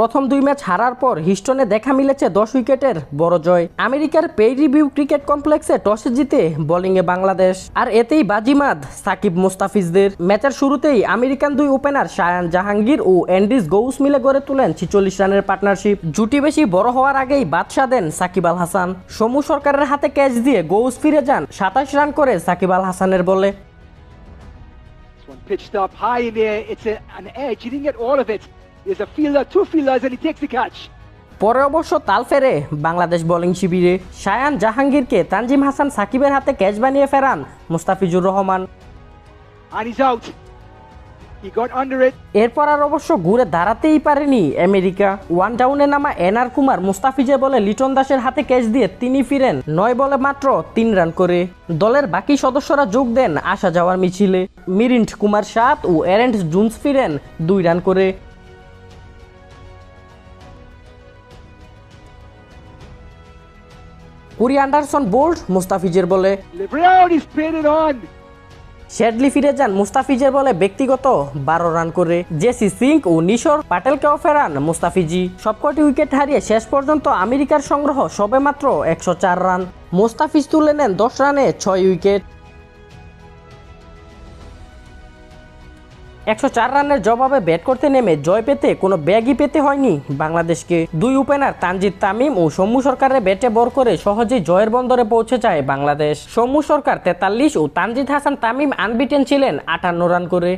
প্রথম দুই ম্যাচ হারার পর হিস্টনে দেখা মিলেছে দশ উইকেটের বড় জয় আমেরিকার পেই রিভিউ ক্রিকেট কমপ্লেক্সে টসে জিতে বোলিংয়ে বাংলাদেশ আর এতেই বাজিমাদ সাকিব মুস্তাফিজদের ম্যাচের শুরুতেই আমেরিকান দুই ওপেনার শায়ান জাহাঙ্গীর ও অ্যান্ডিস গৌস মিলে গড়ে তোলেন ছিচল্লিশ রানের পার্টনারশিপ জুটি বেশি বড় হওয়ার আগেই বাদশা দেন সাকিব আল হাসান সমু সরকারের হাতে ক্যাচ দিয়ে গৌস ফিরে যান সাতাশ রান করে সাকিব আল হাসানের বলে pitched up high in the air. It's a, an edge. He didn't get all of it. There's a fielder, two fielders, and he takes the catch. পরে অবশ্য তাল ফেরে বাংলাদেশ বোলিং শিবিরে শায়ান জাহাঙ্গীরকে তানজিম হাসান সাকিবের হাতে ক্যাচ বানিয়ে ফেরান মুস্তাফিজুর রহমান. এরপর আর অবশ্য ঘুরে দাঁড়াতেই পারেনি আমেরিকা। ওয়ান ডাউনে নামা এনআর কুমার মুস্তাফিজে বলে লিটন দাসের হাতে ক্যাচ দিয়ে তিনি ফিরেন নয় বলে মাত্র তিন রান করে। দলের বাকি সদস্যরা যোগ দেন আসা যাওয়ার মিছিলে। মিরিন্ট কুমার সাত ও এরেন্ট জুন্স ফিরেন দুই রান করে। কুরি অ্যান্ডারসন বোল্ড মুস্তাফিজের বলে. শেডলি ফিরে যান মুস্তাফিজের বলে ব্যক্তিগত বারো রান করে। জেসি সিং ও নিশোর পাটেলকেও ফেরান মুস্তাফিজি। সবকটি উইকেট হারিয়ে শেষ পর্যন্ত আমেরিকার সংগ্রহ সবে মাত্র একশো চার রান। মুস্তাফিজ তুলে নেন দশ রানে ছয় উইকেট। একশো চার রানের জবাবে ব্যাট করতে নেমে জয় পেতে কোনো ব্যাগই পেতে হয়নি বাংলাদেশকে। দুই ওপেনার তানজিদ তামিম ও সৌম্য সরকারের ব্যাটে বর করে সহজেই জয়ের বন্দরে পৌঁছে যায় বাংলাদেশ। সৌম্য সরকার তেতাল্লিশ ও তানজিদ হাসান তামিম আনবিটেন ছিলেন আটান্ন রান করে।